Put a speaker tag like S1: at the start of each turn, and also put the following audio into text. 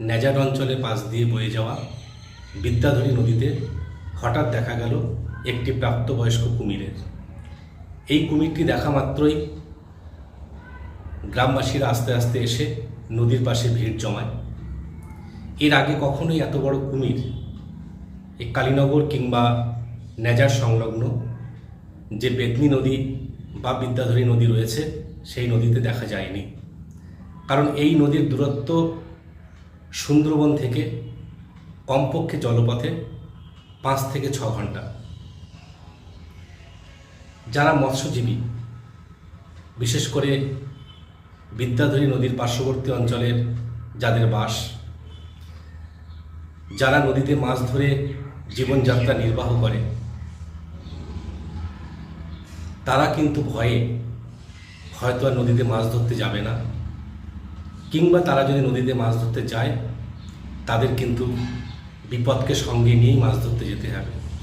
S1: ন্যাজার অঞ্চলের পাশ দিয়ে বয়ে যাওয়া বিদ্যাধরী নদীতে হঠাৎ দেখা গেল একটি প্রাপ্তবয়স্ক কুমিরের। এই কুমিরটি দেখা মাত্রই গ্রামবাসীরা আস্তে আস্তে এসে নদীর পাশে ভিড় জমায়। এর আগে কখনোই এত বড় কুমির এই কালীনগর কিংবা নেজার সংলগ্ন যে বেতনি নদী বা বিদ্যাধরী নদী রয়েছে, সেই নদীতে দেখা যায়নি। কারণ এই নদীর দূরত্ব সুন্দরবন থেকে কমপক্ষে জলপথে পাঁচ থেকে ছ ঘণ্টা। যারা মৎস্যজীবী, বিশেষ করে বিদ্যাধরী নদীর পার্শ্ববর্তী অঞ্চলের যাদের বাস, যারা নদীতে মাছ ধরে জীবনযাত্রা নির্বাহ করে, তারা কিন্তু ভয়ে হয়তো আর নদীতে মাছ ধরতে যাবে না। কিংবা তারা যদি নদীতে মাছ ধরতে যায় তাদের কিন্তু বিপদকে সঙ্গে নিয়েই মাছ ধরতে যেতে হবে।